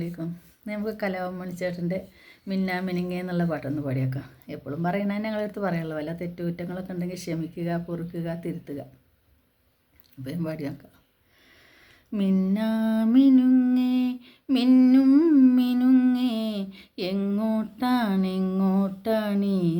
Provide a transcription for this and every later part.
അസ്സാമലൈക്കും നമുക്ക് കലാമണി ചേട്ടന്റെ മിന്ന മിനിങ്ങ എന്നുള്ള പാട്ടൊന്ന് പാടിയേക്കാം. എപ്പോഴും പറയണ ഞങ്ങളെടുത്ത് പറയാനുള്ളൂ വല്ല തെറ്റുകുറ്റങ്ങളൊക്കെ ഉണ്ടെങ്കിൽ ക്ഷമിക്കുക പൊറുക്കുക തിരുത്തുക. അപ്പം ഞാൻ പാടിയേക്കാം. മിന്ന മിനുങ്ങേ മിന്നും മിനുങ്ങേ എങ്ങോട്ടാണ് എങ്ങോട്ടാണ്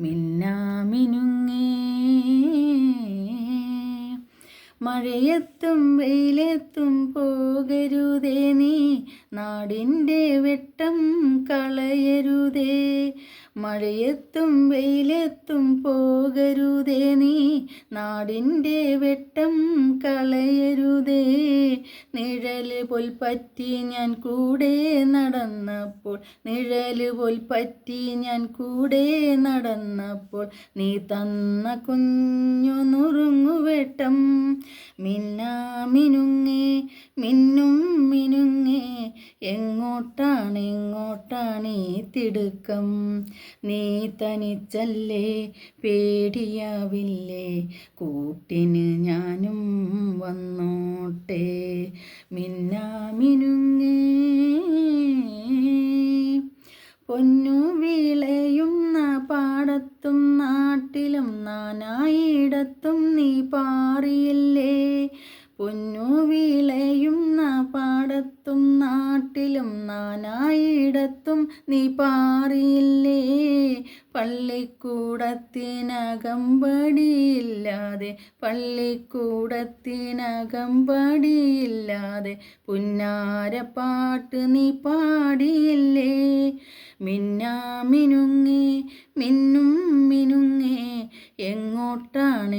മിന്നാമിനുങ്ങേ. മഴയത്തും വെയിലെത്തും പോകരുതേ നീ. നാടിന്റെ വെട്ടം കളയരുതേ. മഴയത്തും വെയിലെത്തും പോകരുതേ നീ നാടിന്റെ വെട്ടം കളയരുതേ. നിഴൽ പൊൽപ്പറ്റി പറ്റി ഞാൻ കൂടെ നടന്നപ്പോൾ നിഴൽ പൊൽപ്പറ്റി പറ്റി ഞാൻ കൂടെ നടന്നപ്പോൾ നീ തന്ന കുഞ്ഞു നുറുങ്ങുവെട്ടം മിന്നാമിനുങ്ങേ മിന്നും മിനുങ്ങേ എങ്ങോട്ടാണ് എങ്ങോട്ടാണ് ഈ തിടുക്കം? നീ തനിച്ചല്ലേ പേടിയാവില്ലേ? കൂട്ടിന് ഞാനും വന്നോട്ടെ മിന്നാമിനുങ്ങേ പൊന്നു വിളയുന്ന പാടത്തും നാട്ടിലും നാനായിടത്തും നീ പാറിയില്ലേ? പൊന്നു വിളയുന്ന പാടത്തും നാട്ടിലും നാനായിടത്തും നീ പാറിയില്ലേ? പള്ളിക്കൂടത്തിനകമ്പടിയില്ലാതെ പള്ളിക്കൂടത്തിനകമ്പടിയില്ലാതെ പുന്നാരപ്പാട്ട് നീ പാടിയില്ലേ? മിന്നാമിനുങ്ങേ മിന്നും മിനുങ്ങേ എങ്ങോട്ടാണ് എങ്ങോട്ടാണ് ഈ